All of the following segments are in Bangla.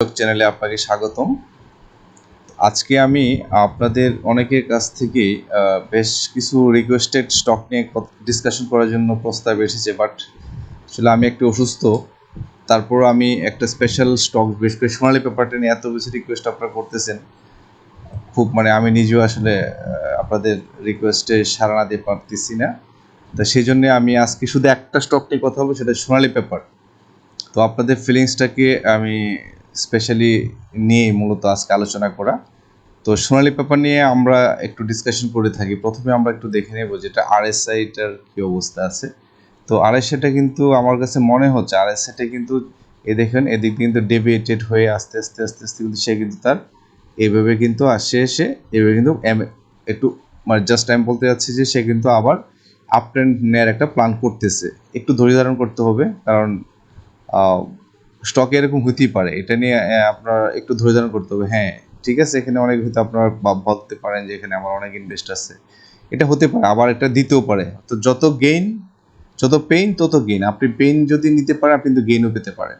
চ্যানেলে আপনাকে স্বাগতম। আজকে আমি আপনাদের অনেকের কাছ থেকে বেশ কিছু রিকোয়েস্টেড স্টক নিয়ে ডিসকাশন করার জন্য প্রস্তাব এসেছে বাট আসলে আমি একটু অসুস্থ। তারপর আমি একটা স্পেশাল স্টক বেশ করে সোনালি পেপারটা নিয়ে এত বেশি রিকোয়েস্ট আপনারা করতেছেন। খুব মানে আমি নিজেও আসলে আপনাদের রিকোয়েস্টে সাড়া না পারতেছি না। তা সেই জন্য আমি আজকে শুধু একটা স্টক নিয়ে কথা বলব, সেটা সোনালী পেপার তো আপনাদের ফিলিংসটাকে আমি স্পেশালি নিয়ে মূলত আজকে আলোচনা করা। তো সোনালী পেপার নিয়ে আমরা একটু ডিসকাশন করে থাকি। প্রথমে আমরা একটু দেখে নেব যেটা আরএসআইটার কী অবস্থা আছে। তো আরএসআইটা কিন্তু আমার কাছে মনে হচ্ছে আরএসআইটা কিন্তু এ দেখেন, এদিক কিন্তু ডেভিয়েটেড হয়ে আস্তে আস্তে আস্তে আস্তে কিন্তু সে কিন্তু তার এভাবে কিন্তু আসে এসে এভাবে কিন্তু একটু মানে জাস্ট আমি বলতে যাচ্ছি যে সে কিন্তু আবার আপ ট্রেন্ড নেওয়ার একটা প্ল্যান করতেছে। একটু ধৈর্য ধারণ করতে হবে, কারণ স্টকে এরকম হতেই পারে। এটা নিয়ে আপনার একটু ধৈর্য ধারণ করতে হবে। হ্যাঁ ঠিক আছে, এখানে অনেক হয়তো আপনারা ভাবতে পারেন যে এখানে আমার অনেক ইনভেস্ট আছে। এটা হতে পারে, আবার এটা দিতেও পারে। তো যত গেইন যত পেইন তত গেইন আপনি পেইন যদি নিতে পারেন, আপনি কিন্তু গেইনও পেতে পারেন।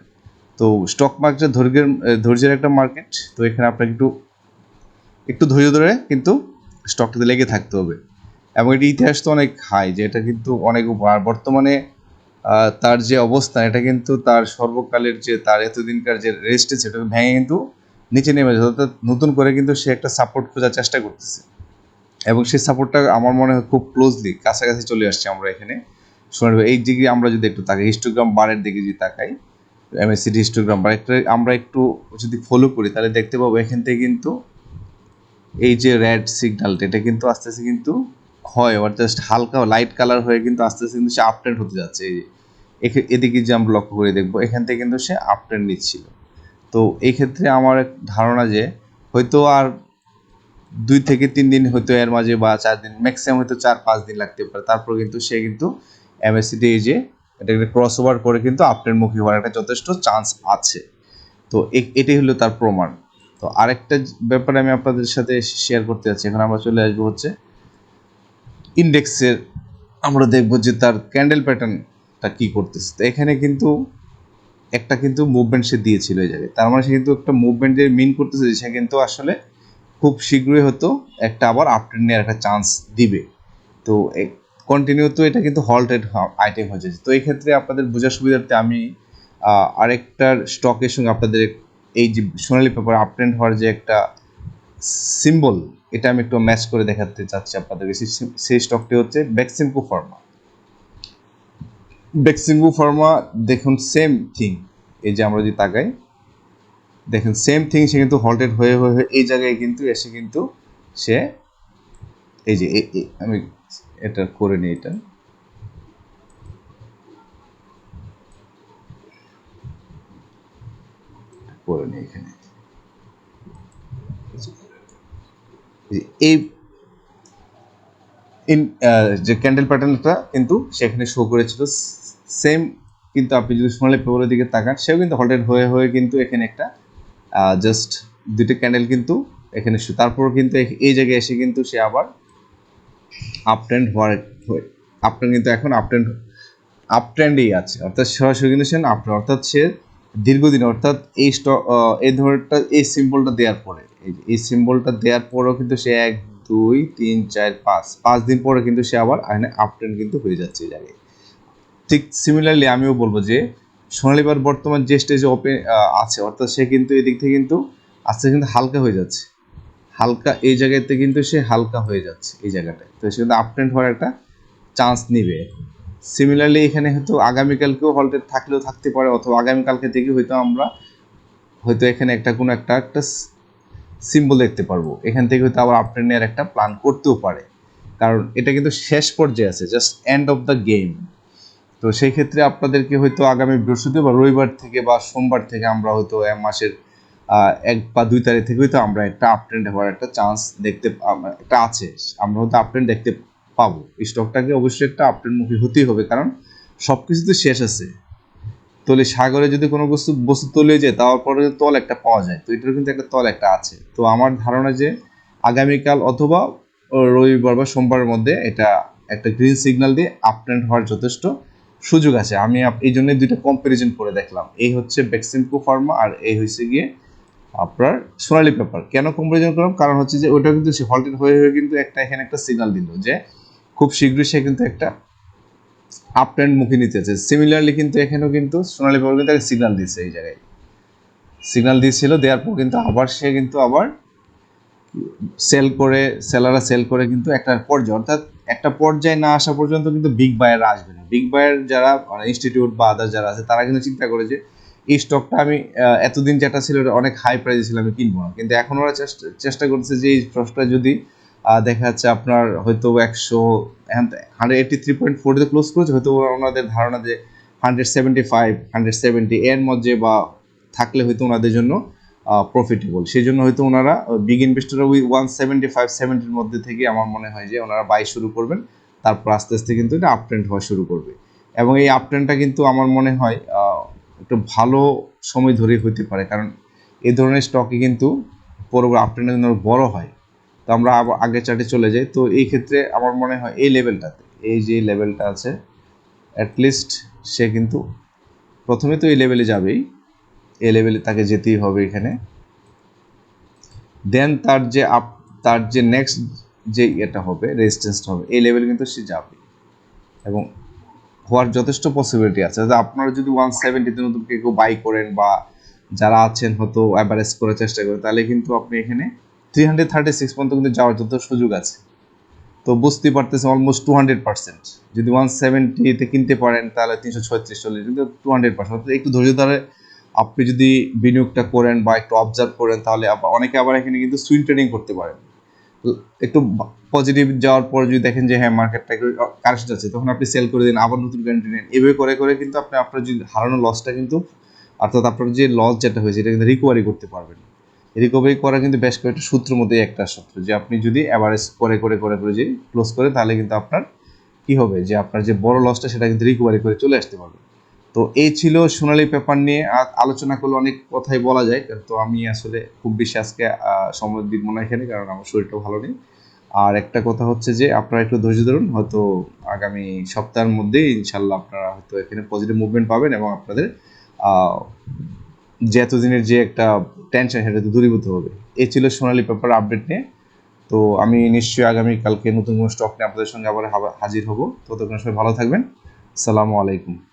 তো স্টক মার্কেট ধৈর্যের ধৈর্যের একটা মার্কেট তো এখানে আপনাকে একটু একটু ধৈর্য ধরে কিন্তু স্টকটাতে লেগে থাকতে হবে। এবং এটি ইতিহাস তো অনেক হাই যে এটা কিন্তু অনেক বর্তমানে তার যে অবস্থান এটা কিন্তু তার সর্বকালের যে, তার এতদিনকার যে রেস্ট সেটা ভেঙে কিন্তু নিচে নেমে যাচ্ছে। অর্থাৎ নতুন করে কিন্তু সে একটা সাপোর্ট খোঁজার চেষ্টা করতেছে। এবং সেই সাপোর্টটা আমার মনে হয় খুব ক্লোজলি কাছাকাছি চলে আসছে আমরা এখানে। শোনার এই দিকে আমরা যদি একটু তাকাই হিস্টোগ্রাম বারের দিকে যদি তাকাই এমএসসিডি হিস্টোগ্রাম বার, একটা আমরা একটু যদি ফলো করি, তাহলে দেখতে পাবো এখান থেকে কিন্তু এই যে রেড সিগন্যালটা এটা কিন্তু আস্তে আস্তে কিন্তু হয় অর্থাৎ জাস্ট হালকা লাইট কালার হয়ে কিন্তু আস্তে আস্তে কিন্তু সে আপট্রেন্ড হতে যাচ্ছে। এদিকে যে আমরা লক্ষ্য করে দেখব, এখান থেকে কিন্তু সে আপট্রেন্ড নিচ্ছিল। তো এই ক্ষেত্রে আমার ধারণা যে, হয়তো আর দুই থেকে তিন দিন হয়তো এর মাঝে বা চার দিন ম্যাক্সিমাম হয়তো চার, পাঁচ দিন লাগতে পারে। তারপর কিন্তু সে কিন্তু এমএসসিটি এই যে এটাকে ক্রস ওভার করে কিন্তু আপট্রেন্ডমুখী হওয়ার একটা যথেষ্ট চান্স আছে। তো এটাই হলো তার প্রমাণ। তো আরেকটা ব্যাপারে আমি আপনাদের সাথে শেয়ার করতে যাচ্ছি। এখন আমরা চলে আসব হচ্ছে ইন্ডেক্সের আমরা দেখব যে তার ক্যান্ডেল প্যাটার্নটা কী করতেছে। তো এখানে কিন্তু একটা কিন্তু মুভমেন্ট সে দিয়েছিল এই জায়গায়। তার মানে সে কিন্তু একটা মুভমেন্ট যে মিন করতেছে সে কিন্তু আসলে খুব শীঘ্রই হতো একটা আবার আপট্রেন্ড নেওয়ার একটা চান্স দিবে। তো কন্টিনিউ তো এটা কিন্তু হল্টেড আইটেম হয়ে যাচ্ছে। তো এই ক্ষেত্রে আপনাদের বোঝার সুবিধার্থে আমি আরেকটার স্টকের সঙ্গে আপনাদের এই যে সোনালি পেপার আপট্রেন্ড হওয়ার যে একটা সিম্বল এটা আমি একটু ম্যাচ করে দেখাতে চাচ্ছি আপনাদেরকে। সেই- স্টকটি হচ্ছে বেক্সিমকো ফার্মা বেক্সিমকো ফার্মা দেখুন সেম থিং এই যে আমরা যদি তাকাই, দেখেন সেম থিং সে কিন্তু হল্টেড হয়ে হয়ে হয়ে এই জায়গায় কিন্তু এসে কিন্তু সে এই যে আমি এটা করে নিই এটা। করে নিই এখানে। এই- ইন যে ক্যান্ডেল প্যাটার্নটা কিন্তু সেখানে শো করেছিল সেম কিন্তু আপনি যদি সোনালি পেপারের দিকে তাকান, সেও কিন্তু হল্টেড হয়ে হয়ে কিন্তু এখানে একটা জাস্ট দুটো ক্যান্ডেল কিন্তু এখানে তারপর কিন্তু এই জায়গায় এসে কিন্তু সে আবার আপ ট্রেন্ড হওয়ার আপ কিন্তু এখন আপ ট্রেন্ড আপ ট্রেন্ডেই আছে। অর্থাৎ সরাসরি কিন্তু সে আপ অর্থাৎ সে দীর্ঘদিন, অর্থাৎ এই স্টক এই ধরনটা এই সিম্বলটা দেওয়ার পরে এই সিম্বলটা দেওয়ার পরেও কিন্তু সে এক, দুই, তিন, চার, পাঁচ। পাঁচ দিন পরে কিন্তু সে আবার এখানে আপ কিন্তু হয়ে যাচ্ছে এই জায়গায়। ঠিক সিমিলারলি আমিও বলব যে সোনালিবার বর্তমান যে স্টেজে ওপেন আছে, অর্থাৎ সে কিন্তু এদিক থেকে কিন্তু আস্তে কিন্তু হালকা হয়ে যাচ্ছে। হালকা, এই জায়গাতে কিন্তু সে হালকা হয়ে যাচ্ছে এই জায়গাটায়। তো সে কিন্তু আপ ট্রেন্ড হওয়ার একটা চান্স নিবে। সিমিলারলি এখানে হয়তো আগামীকালকেও হল্টেড থাকলেও থাকতে পারে, অথবা আগামীকালকে থেকে হয়তো আমরা, হয়তো এখানে একটা কোনো একটা একটা সিম্বল দেখতে পারব। এখান থেকে হয়তো আবার আপট্রেন্ড নেওয়ার একটা প্ল্যান করতেও পারে। কারণ এটা কিন্তু শেষ পর্যায়ে আছে just end of the game তো সেই ক্ষেত্রে আপনাদেরকে হয়তো আগামী বৃহস্পতিবার, রবিবার থেকে বা সোমবার থেকে আমরা হয়তো এক মাসের এক বা দুই তারিখ থেকে হয়তো আমরা একটা আপট্রেন্ড হওয়ার একটা চান্স দেখতে একটা আছে। আমরা হয়তো আপট্রেন্ড দেখতে পাবো। স্টকটাকে অবশ্যই একটা আপট্রেন্ডমুখী হতেই হবে, কারণ সব কিছু তো শেষ আছে। তলে সাগরে যদি কোনো বস্তু বস্তু তলে যায় তারপরে তল একটা পাওয়া যায়। তো এটার কিন্তু একটা তল একটা আছে। তো আমার ধারণা যে আগামীকাল অথবা রবিবার বা সোমবারের মধ্যে এটা একটা গ্রিন সিগন্যাল দিয়ে আপট্রেন্ড হওয়ার যথেষ্ট সুযোগ আছে। আমি এই জন্য দুইটা কম্পারিজন করে দেখলাম। এই হচ্ছে বেক্সিমকো ফার্মা আর এই হচ্ছে গিয়ে আপনার সোনালি পেপার কেন কম্পারিজন করলাম? কারণ হচ্ছে যে ওটা কিন্তু সে হল্টেড হয়ে হয়ে কিন্তু একটা, এখানে একটা সিগন্যাল দিল যে খুব শীঘ্রই সে কিন্তু একটা আপ ট্রেন্ড মুখে নিতে আছে সিমিলারলি কিন্তু এখানেও কিন্তু সোনালী পেপার কিন্তু একটা সিগন্যাল দিচ্ছে এই জায়গায়। সিগনাল দিয়েছিল, দেওয়ার পর কিন্তু আবার সে কিন্তু আবার সেল করে সেলাররা সেল করে কিন্তু একটা পর্যায়ে, অর্থাৎ একটা পর্যায়ে না আসা পর্যন্ত কিন্তু বিগ বায়াররা আসবে না। বিগ বায়ার যারা ইনস্টিটিউট বা আদার যারা আছে, তারা কিন্তু চিন্তা করে যে, এই স্টকটা আমি এতদিন যেটা ছিল অনেক হাই প্রাইসে ছিল, আমি কিনবো না। কিন্তু এখন ওরা চেষ্টা চেষ্টা করছে যে, এই স্টকটা যদি দেখা যাচ্ছে আপনার হয়তো একশো হান্ড্রেড এইটি থ্রি পয়েন্ট ফোরতে ক্লোজ করেছে, হয়তো ওনাদের ধারণা যে hundred seventy five hundred seventy এর মধ্যে বা থাকলে হয়তো ওনাদের জন্য প্রফিটেবল সেই জন্য হয়তো ওনারা বিগ ইনভেস্টররা ওই ওয়ান সেভেন্টি ফাইভ সেভেন্টির মধ্যে থেকে আমার মনে হয় যে ওনারা বাই শুরু করবেন, তারপর আস্তে আস্তে কিন্তু এটা আপ ট্রেন্ড হওয়া শুরু করবে। এবং এই আপ ট্রেন্ডটা কিন্তু আমার মনে হয় একটু ভালো সময় ধরে হইতে পারে, কারণ এই ধরনের স্টকে কিন্তু পরবর্তী আপ ট্রেন্ডের জন্য বড় হয়। তো আমরা আগের চার্টে চলে যাই। তো এই ক্ষেত্রে আমার মনে হয় এই লেভেলটাতে এই যে লেভেলটা আছে অ্যাটলিস্ট সে কিন্তু প্রথমে তো এই লেভেলে যাবেই। এই লেভেলে তাকে যেতেই হবে এখানে। দেন তার যে আপ তার যে নেক্সট যে এটা হবে রেজিস্ট্যান্সটা হবে, এই লেভেলে কিন্তু সে যাবে। এবং হওয়ার যথেষ্ট পসিবিলিটি আছে। আপনারা যদি ওয়ান সেভেন্টিতে নতুন কেউ বাই করেন বা যারা আছেন হয়তো অ্যাভারেজ করার চেষ্টা করেন, তাহলে কিন্তু আপনি এখানে থ্রি হান্ড্রেড থার্টি সিক্স পর্যন্ত কিন্তু যাওয়ার যত সুযোগ আছে। তো বুঝতেই পারতেছে অলমোস্ট টু হান্ড্রেড পার্সেন্ট যদি ওয়ান সেভেন্টিতে কিনতে পারেন, তাহলে তিনশো ছয়ত্রিশ চল্লিশ, কিন্তু টু হান্ড্রেড পার্সেন্ট একটু ধৈর্য ধরে আপনি যদি বিনিয়োগটা করেন বা একটু অবজার্ভ করেন, তাহলে অনেকে আবার এখানে কিন্তু সুইং ট্রেডিং করতে পারেন। একটু পজিটিভ যাওয়ার পর যদি দেখেন যে হ্যাঁ মার্কেটটা একটু কারেকশন আছে, তখন আপনি সেল করে দিন, আবার নতুন গ্যারান্টি নেন। এভাবে করে করে কিন্তু আপনি আপনার যদি হারানো লসটা কিন্তু, অর্থাৎ আপনার যে লস যেটা হয়েছে, এটা কিন্তু রিকভারি করতে পারবেন। রিকভারি করা কিন্তু বেশ কয়েকটা সূত্র মধ্যে একটা সূত্র যে আপনি যদি অ্যাভারেজ করে করে করে করে যে ক্লোজ করে, তাহলে কিন্তু আপনার কি হবে? যে আপনার যে বড় লসটা সেটা কিন্তু রিকভারি করে চলে আসতে পারবে। তো এই ছিল সোনালী পেপার নিয়ে আলোচনা করলে অনেক কথাই বলা যায়। তো আমি আসলে খুব বেশি আজকে সময় দিব না এখানে, কারণ আমার শরীরটা ভালো নেই। আর একটা কথা হচ্ছে যে আপনারা একটু ধৈর্য ধরুন, হয়তো আগামী সপ্তাহের মধ্যেই ইনশাল্লাহ আপনারা হয়তো এখানে পজিটিভ মুভমেন্ট পাবেন এবং আপনাদের যে এতদিনের যে একটা টেনশন সেটা তো দূরীভূত হবে। এ ছিল সোনালি পেপার আপডেট নিয়ে। তো আমি নিশ্চয়ই আগামীকালকে নতুন কোনো স্টক নিয়ে আপনাদের সঙ্গে আবার হাজির হব। ততক্ষণ সবাই ভালো থাকবেন। সালামু আলাইকুম।